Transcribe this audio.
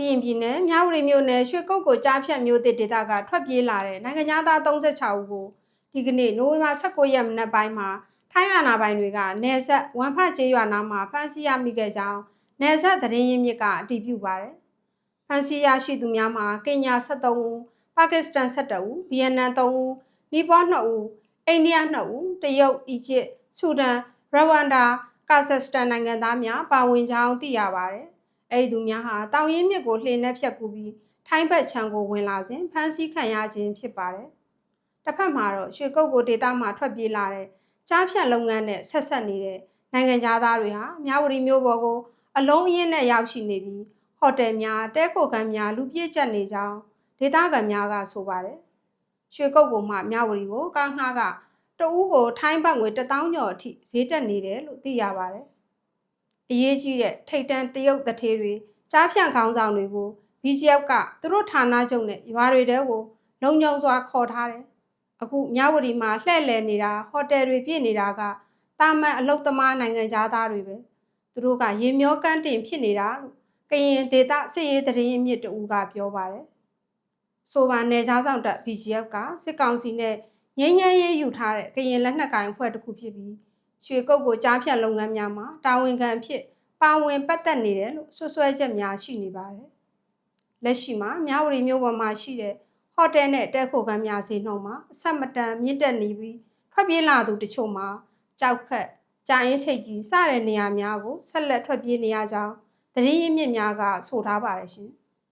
ကရင်ပြည်နယ်မြဝတီမြို့နယ်ရွှေကုတ်ကိုကြားဖြတ်မြို့တစ်ဒေသကထွက်ပြေးလာတဲ့နိုင်ငံသား36ဦးကိုဒီကနေ့နိုဝင်ဘာ19ရက်မနက်ပိုင်းမှာထိုင်းအာဏာပိုင်တွေကနေဆက်ဝမ်ဖကျေးရွာနားမှာဖမ်းဆီးရမိခဲ့ကြောင်းနေဆက်သတင်းရင်းမြစ်ကအတည်ပြုပါတယ်။ဖမ်းဆီးရရှိသူများမှာကင်ညာ73ဦးပါကစ္စတန်12ဦးဗီယက်နမ်3ဦးနီပေါ2ဦးအိန္ဒိယ2ဦးတရုတ်အီဂျစ်ဆူဒန်ရဝမ်ဒါကာဇက်စတန်နိုင်ငံသားများပါဝင်ကြောင်းသိရပါတယ်။ အဲ့ဒီသူများဟာတောင်ရင်မြစ်ကိုလှေနဲ့ဖြတ်ကူးပြီးထိုင်းဘက်ခြမ်းကိုဝင်လာစဉ်ဖမ်းဆီးခံရခြင်းဖြစ်ပါတယ်။တစ်ဖက်မှာတော့ရွှေကုတ်ကိုဒေသမှာထွက်ပြေးလာတဲ့ကြားဖြတ်လုပ်ငန်းနဲ့ဆက်ဆက်နေတဲ့နိုင်ငံသားတွေဟာမြဝတီမြို့ပေါ်ကိုအလုံးအင်းနဲ့ရောက်ရှိနေပြီးဟိုတယ်များတဲခိုခန်းများလူပြည့်ကျက်နေကြောင်းဒေသခံများကဆိုပါတယ်။ရွှေကုတ်ကိုမှမြဝတီကိုကားငှားကတဦးကိုထိုင်းဘတ်ငွေ1000ကျော်အထိဈေးတက်နေတယ်လို့သိရပါတယ်။ အရေးကြီးတဲ့ထိတ်တန့်တရုတ်တထေးတွေကြားဖြန့်ခေါင်းဆောင်တွေကို BGF ကသူတို့ဌာနချုပ်နဲ့ရွာတွေတဲကိုလုံခြုံစွာခေါ်ထားတယ်။အခုမြဝတီမှာလှည့်လည်နေတာဟိုတယ်တွေပြည့်နေတာကတာမန်အလုတ်သမားနိုင်ငံသားတွေပဲ။သူတို့ကရေမျောကန်းတင်ဖြစ်နေတာလို့ကရင်ဒေတာစစ်ရေးတရင်မြစ်တူကပြောပါတယ်။ဆိုပါနယ်ကြားဆောင်တပ် BGF ကစစ်ကောင်စီနဲ့ငင်းငယ်ရေးယူထားတဲ့ကရင်လက်နက်ကိုင်အဖွဲ့တစ်ခုဖြစ်ပြီး ရွှေကုတ်ကိုကြားဖြတ်လုပ်ငန်းများမှာတာဝန်ခံအဖြစ်ပါဝင်ပတ်သက်နေတယ်လို့ဆွဆွဲချက်များရှိနေပါတယ်။လက်ရှိမှာမြဝတီမြို့ပေါ်မှာရှိတဲ့ဟိုတယ်နဲ့တဲခိုခန်းများစီနှုံမှာအဆက်မတန်မြင့်တက်နေပြီးထွက်ပြေးလာသူတချို့မှာကြောက်ခက်ကြာရင်စိတ်ကြီးစတဲ့နေရာများကိုဆက်လက်ထွက်ပြေးနေရကြောင်းသတင်းရင်းမြစ်များကဆိုထားပါတယ်ရှင်။